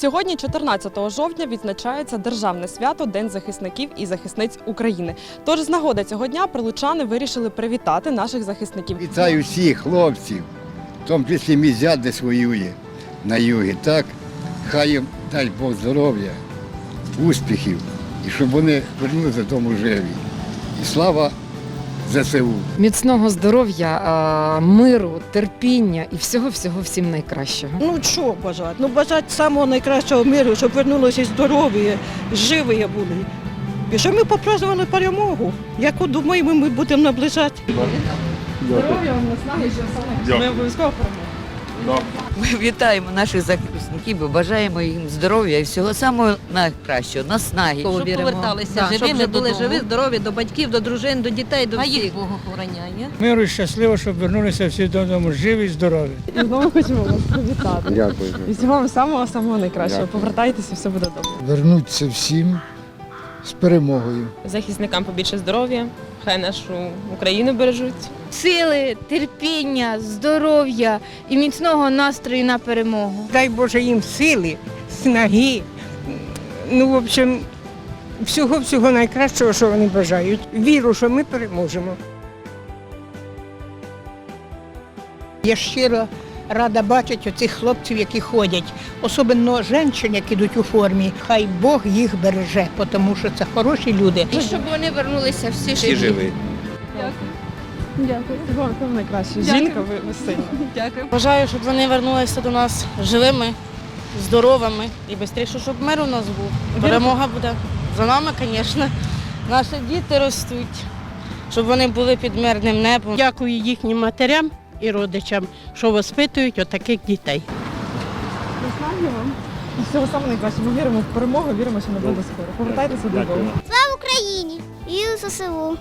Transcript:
Сьогодні, 14 жовтня, відзначається державне свято День захисників і захисниць України. Тож з нагоди цього дня прилучани вирішили привітати наших захисників. Вітаю всіх хлопців, в тому числі мій зять десь воює на югі. Так, хай їм дай Бог здоров'я, успіхів і щоб вони вернулися додому живі. І слава ЗСУ! Міцного здоров'я, миру, терпіння і всього всього всім найкращого. Ну що бажати? Ну бажати самого найкращого миру, щоб вернулося здорові, живі були. І щоб ми попразднували перемогу. Яку думаємо, ми будемо наближати. Здоров'я вам наснаги, що саме ми обов'язково переможемо. Ми вітаємо наших захисників, і бажаємо їм здоров'я і всього самого найкращого, наснаги. Щоб поверталися Да, щоб живими, були додому. живі, здорові до батьків, до дружин, до дітей, до А всіх. їх Бог охороняє. Миру і щасливо, щоб вернулися всі додому живі і здорові. І знову хочемо вас привітати. Дякую. І всього вам самого самого найкращого. Дякую. Повертайтеся, все буде добре. вернуться всім з перемогою. захисникам побільше здоров'я, хай нашу Україну бережуть. Сили, терпіння, здоров'я і міцного настрою на перемогу. Дай Боже їм сили, снаги. Ну, в общем, всього-всього найкращого, що вони бажають. Віру, що ми переможемо. Я щиро рада бачити оцих хлопців, які ходять, особливо жінок, які йдуть у формі. Хай Бог їх береже, тому що це хороші люди. І щоб вони вернулися всі живі. Дякую. Всього вам найкращого. Жінка, ви, ви сильна. Дякую. Бажаю, щоб вони вернулися до нас живими, здоровими і швидше, щоб мир у нас був. Перемога буде за нами, звісно. Наші діти ростуть, щоб вони були під мирним небом. Дякую їхнім матерям і родичам, що воспитують отаких дітей. Вам. І всього самого найкращого. Ми віримо в перемогу, віримо, що не буде скоро. Повертайтеся додому. Україні і ЗСУ.